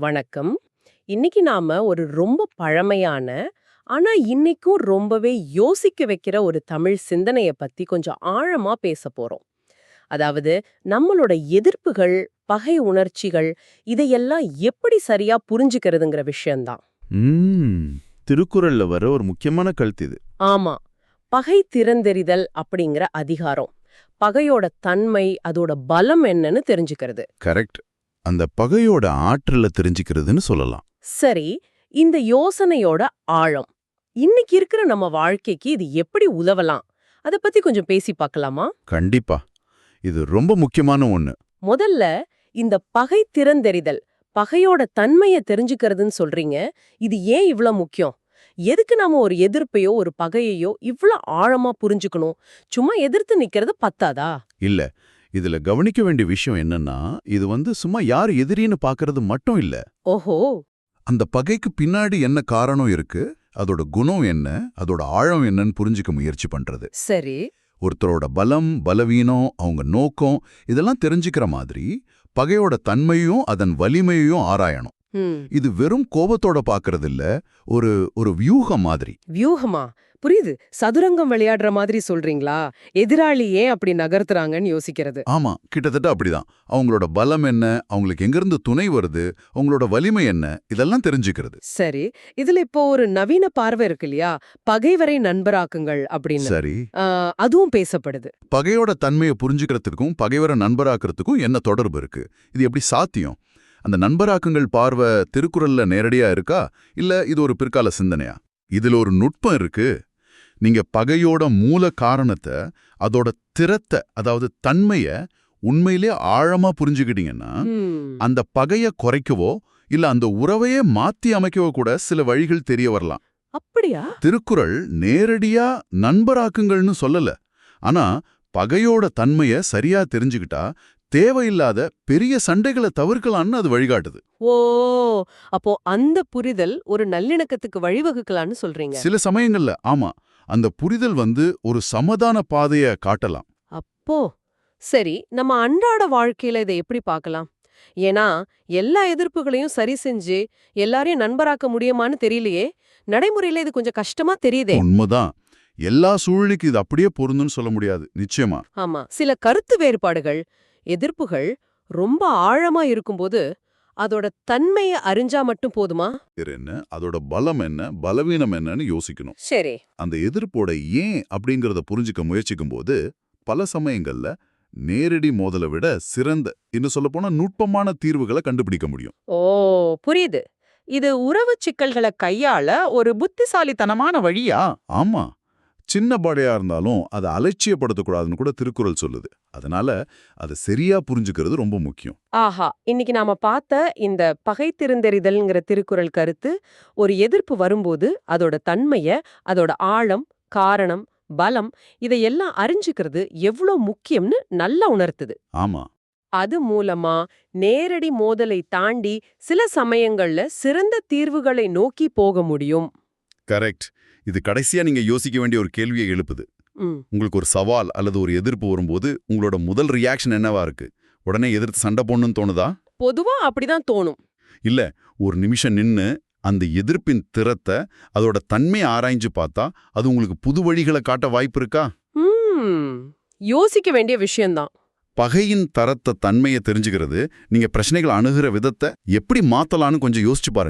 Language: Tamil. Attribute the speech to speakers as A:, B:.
A: வணக்கம். இன்னைக்கு நாம ஒரு ரொம்ப பழமையான ஆனா இன்னைக்கும் ரொம்பவே யோசிக்க வைக்கிற ஒரு தமிழ் சிந்தனைய பத்தி கொஞ்சம் ஆழமா பேச போறோம். அதாவது நம்மளோட எதிர்ப்புகள் பகை உணர்ச்சிகள் இதையெல்லாம் எப்படி சரியா புரிஞ்சுக்கிறதுங்கிற விஷயம்தான்.
B: திருக்குறள்ல வர ஒரு முக்கியமான கழுத்து இது.
A: ஆமா. பகை திறந்தெறிதல் அப்படிங்கிற அதிகாரம். பகையோட தன்மை அதோட பலம் என்னன்னு தெரிஞ்சுக்கிறது.
B: கரெக்ட். அந்த பகையோட ஆற்றல தெரிஞ்சுக்கிறதுன்னு சொல்லலாம்.
A: சரி இந்த யோசனையோட ஆழம். இன்னைக்கு இருக்கிற நம்ம வாழ்க்கைக்கு இது எப்படி உதவலாம்? அத பத்தி கொஞ்சம் பேசி பார்க்கலாமா?
B: கண்டிப்பா. இது ரொம்ப முக்கியமான ஒண்ணு.
A: முதல்ல இந்த பகை திறந்தெறிதல் பகையோட தன்மைய தெரிஞ்சுக்கிறதுன்னு சொல்றீங்க. இது ஏன் இவ்ளோ முக்கியம்? எதுக்கு நாம ஒரு எதிர்ப்பையோ ஒரு பகையையோ இவ்ளோ ஆழமா புரிஞ்சுக்கணும்? சும்மா எதிர்த்து நிக்கிறது பத்தாதா?
B: இல்ல. இதுல கவனிக்க வேண்டிய விஷயம் என்னன்னா இது வந்து சும்மா யார் எதிரின்னு பாக்குறது மட்டும் இல்ல.
A: ஓஹோ.
B: அந்த பகைக்கு பின்னாடி என்ன காரணம் இருக்கு அதோட குணம் என்ன அதோட ஆழம் என்னன்னு புரிஞ்சுக்க முயற்சி பண்றது.
A: சரி.
B: ஒருத்தரோட பலம் பலவீனம் அவங்க நோக்கம் இதெல்லாம் தெரிஞ்சுக்கிற மாதிரி பகையோட தன்மையும் அதன் வலிமையையும் ஆராயணும். இது வெறும் கோபத்தோட பாக்குறது இல்ல ஒரு ஒரு வியூகம் மாதிரி.
A: வியூகமா? புரியுது. சதுரங்கம் விளையாடுற மாதிரி சொல்றீங்களா? எதிராளி ஏன் அப்படி நகர்த்துறாங்கன்னு யோசிக்கிறது.
B: ஆமா கிட்டத்தட்ட அப்படிதான். அவங்களோட பலம் என்ன? அவங்களுக்கு எங்கிருந்து துணை வருது? அவங்களோட வலிமை என்ன? இதெல்லாம் தெரிஞ்சுக்கிறது.
A: சரி. இதுல இப்போ ஒரு நவீன பார்வை இருக்கு இல்லையா? பகைவரை நண்பராக்குங்கள் அப்படின்னு.
B: சரி.
A: அதுவும் பேசப்படுது.
B: பகையோட தன்மையை புரிஞ்சுக்கிறதுக்கும் பகைவரை நண்பராக்கிறதுக்கும் என்ன தொடர்பு இருக்கு? இது எப்படி சாத்தியம்? அந்த நண்பராக்குங்கள் பார்வை திருக்குறள்ல நேரடியா இருக்கா? இல்ல இது ஒரு பிற்கால சிந்தனையா? இதுல ஒரு நுட்பம் இருக்கு. நீங்க பகையோட மூல காரணத்தை அதோட திறத்தை அதாவது தன்மைய உண்மையிலே ஆழமா புரிஞ்சுக்கிட்டீங்கன்னா அந்த பகைய குறைக்கவோ இல்ல அந்த உறவையே மாத்தி அமைக்கவோ கூட சில வழிகள் தெரிய வரலாம்.
A: அப்படியா?
B: திருக்குறள் நேரடியா நண்பராக்குங்கள்னு சொல்லல. ஆனா பகையோட தன்மைய சரியா தெரிஞ்சுக்கிட்டா தேவையில்லாத பெரிய சண்டைகளை தவிர்க்கலாம்னு அது வழிகாட்டுது.
A: ஓ அப்போ அந்த புரிதல் ஒரு நல்லிணக்கத்துக்கு வழிவகுக்கலான்னு சொல்றீங்க.
B: சில சமயங்கள்ல ஆமா அந்த புரிதல் வந்து ஒரு சமாதான பாதைய காட்டலாம்.
A: அப்போ சரி நம்ம அன்றாட வாழ்க்கையில இதை எப்படி பார்க்கலாம்? ஏன்னா எல்லா எதிர்ப்புகளையும் சரி செஞ்சு எல்லாரையும் நண்பராக்க முடியுமான்னு தெரியலையே. நடைமுறையில இது கொஞ்சம் கஷ்டமா தெரியுதே.
B: உண்மைதான். எல்லா சூழலுக்கு இது அப்படியே பொருந்தும்னு சொல்ல முடியாது. நிச்சயமா.
A: ஆமா சில கருத்து வேறுபாடுகள் எதிர்ப்புகள் ரொம்ப ஆழமா இருக்கும்போது அதோட தன்மையை அறிஞ்சா மட்டும் போதுமா?
B: என்ன? அதோட பலம் என்ன? பலவீனம் என்னன்னு யோசிக்கணும்.
A: சரி.
B: அந்த எதிர்ப்போட ஏன் அப்படிங்கறத புரிஞ்சுக்க முயற்சிக்கும் போது பல சமயங்கள்ல நேரடி மோதலை விட சிறந்த இன்னும் சொல்லப்போனா நுட்பமான தீர்வுகளை கண்டுபிடிக்க முடியும்.
A: ஓ புரியுது. இது உறவு சிக்கல்களை கையாள ஒரு புத்திசாலித்தனமான வழியா?
B: ஆமா. சின்ன படையா இருந்தாலும் அதை அலட்சியப்படுத்தக்கூடாதுன்னு கூட திருக்குறள் சொல்லுது. அதனால அதை சரியா புரிஞ்சுக்கிறது ரொம்ப முக்கியம்.
A: ஆஹா! இன்னைக்கு நாம பார்த்த இந்த பகை திருந்தெறிதல்ங்கிற திருக்குறள் கருத்து ஒரு எதிர்ப்பு வரும்போது அதோட தன்மைய அதோட ஆழம் காரணம் பலம் இதையெல்லாம் அறிஞ்சுக்கிறது எவ்ளோ முக்கியம்னு நல்லா உணர்த்துது.
B: ஆமா.
A: அது மூலமா நேரடி மோதலை தாண்டி சில சமயங்கள்ல சிறந்த தீர்வுகளை நோக்கி போக முடியும்.
B: கரெக்ட். இது கடைசியா நீங்க யோசிக்க வேண்டிய ஒரு கேள்வியை எழுப்புது. உங்களுக்கு ஒரு சவால் அல்லது ஒரு எதிர்ப்பு வரும்போது உங்களோட முதல் ரியாக்ஷன் என்னவா இருக்கு? உடனே எதிர்த்து சண்டை போடணும்னு தோணுதா?
A: பொதுவா அப்படிதான் தோணும்.
B: இல்ல ஒரு நிமிஷம் நின்னு அந்த எதிர்ப்பின் திறத்தை அதோட தன்மையை ஆராய்ஞ்சு பார்த்தா அது உங்களுக்கு புது வழிகளை காட்ட வாய்ப்பு இருக்கா?
A: யோசிக்க வேண்டிய விஷயம்தான்.
B: பகையின் தரத்தை தன்மையை தெரிஞ்சுக்கிறது. நீங்க பிரச்சனைகளை அணுகிற விதத்தை எப்படி மாத்தலாம்னு கொஞ்சம் யோசிச்சு பாருங்க.